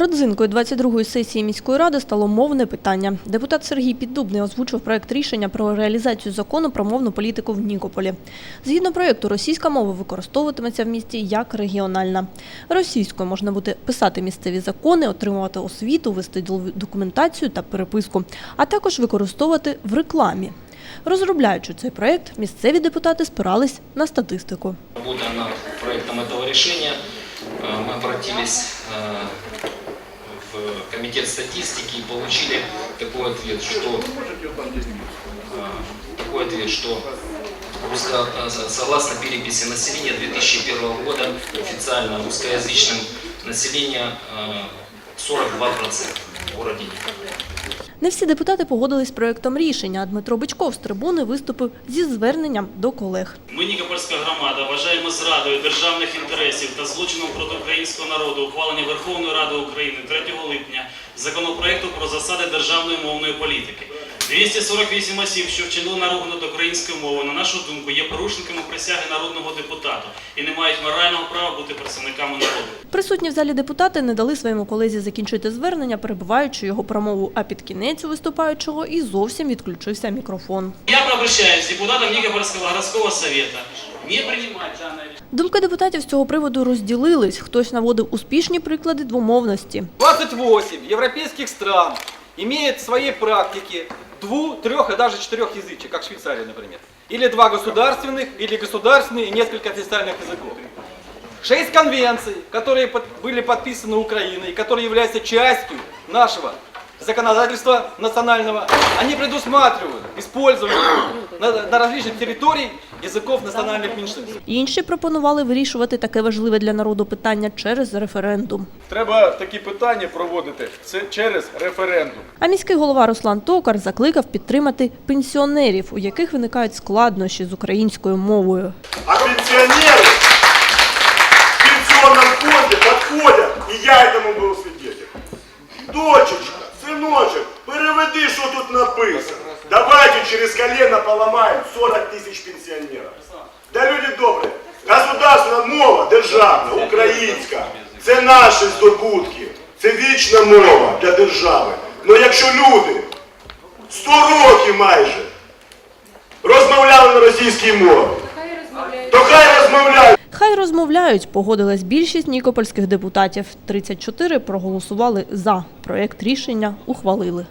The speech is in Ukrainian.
Родзинкою 22-ї сесії міської ради стало мовне питання. Депутат Сергій Піддубний озвучив проект рішення про реалізацію закону про мовну політику в Нікополі. Згідно проекту, російська мова використовуватиметься в місті як регіональна. Російською можна буде писати місцеві закони, отримувати освіту, вести ділову документацію та переписку, а також використовувати в рекламі. Розробляючи цей проект, місцеві депутати спирались на статистику. Работая над проектом этого решения, э, мы обратились э, комитет статистики и получили такой ответ, что э, такой ответ, что русско- э, согласно переписи населения 2001 года официально русскоязычным населения э, 42% в городе Никополе. Не всі депутати погодились з проектом рішення. Дмитро Бичков з трибуни виступив зі зверненням до колег. Ми, Нікопольська громада, вважаємо зрадою державних інтересів та злочином проти українського народу ухвалення Верховної Ради України 3 липня законопроекту про засади державної мовної політики. 248 осіб, що вчинили наругу над українською мовою, на нашу думку, є порушниками присяги народного депутата і не мають морального права бути представниками народу. Присутні в залі депутати не дали своєму колезі закінчити звернення, перебиваючи його промову. А під кінець у виступаючого і зовсім відключився мікрофон. Я обращаюсь депутатам Никопольского городского совета не данное. Думки депутатів з цього приводу розділились. Хтось наводив успішні приклади двомовності. 28 европейских стран имеет в своей практике двух, трех и даже четырех язычек, как Швейцария, например. Или два государственных, или государственные и несколько официальных языков. Шесть конвенций, которые под- были подписаны Украиной, которые являются частью нашего законодательства национального, они предусматривают использование на, на различных территориях языков национальных меньшинств. Інші пропонували вирішувати таке важливе для народу питання через референдум. Треба такі питання проводити це через референдум. А міський голова Руслан Токар закликав підтримати пенсіонерів, у яких виникають складнощі з українською мовою. А пенсионеры в пенсионном фонде подходят, и я этому был свидетелем. Дочечка, сыночек, переведи, что тут написано. Давайте через колено поломаем 40 тысяч пенсионеров. Да люди добрые, государственна мова державна, українська, це наші здобутки, це вічна мова для держави. Ну якщо люди 100 років майже розмовляли на російській мові, то хай розмовляють. Хай розмовляють, погодилась більшість нікопольських депутатів. 34 проголосували за. Проект рішення ухвалили.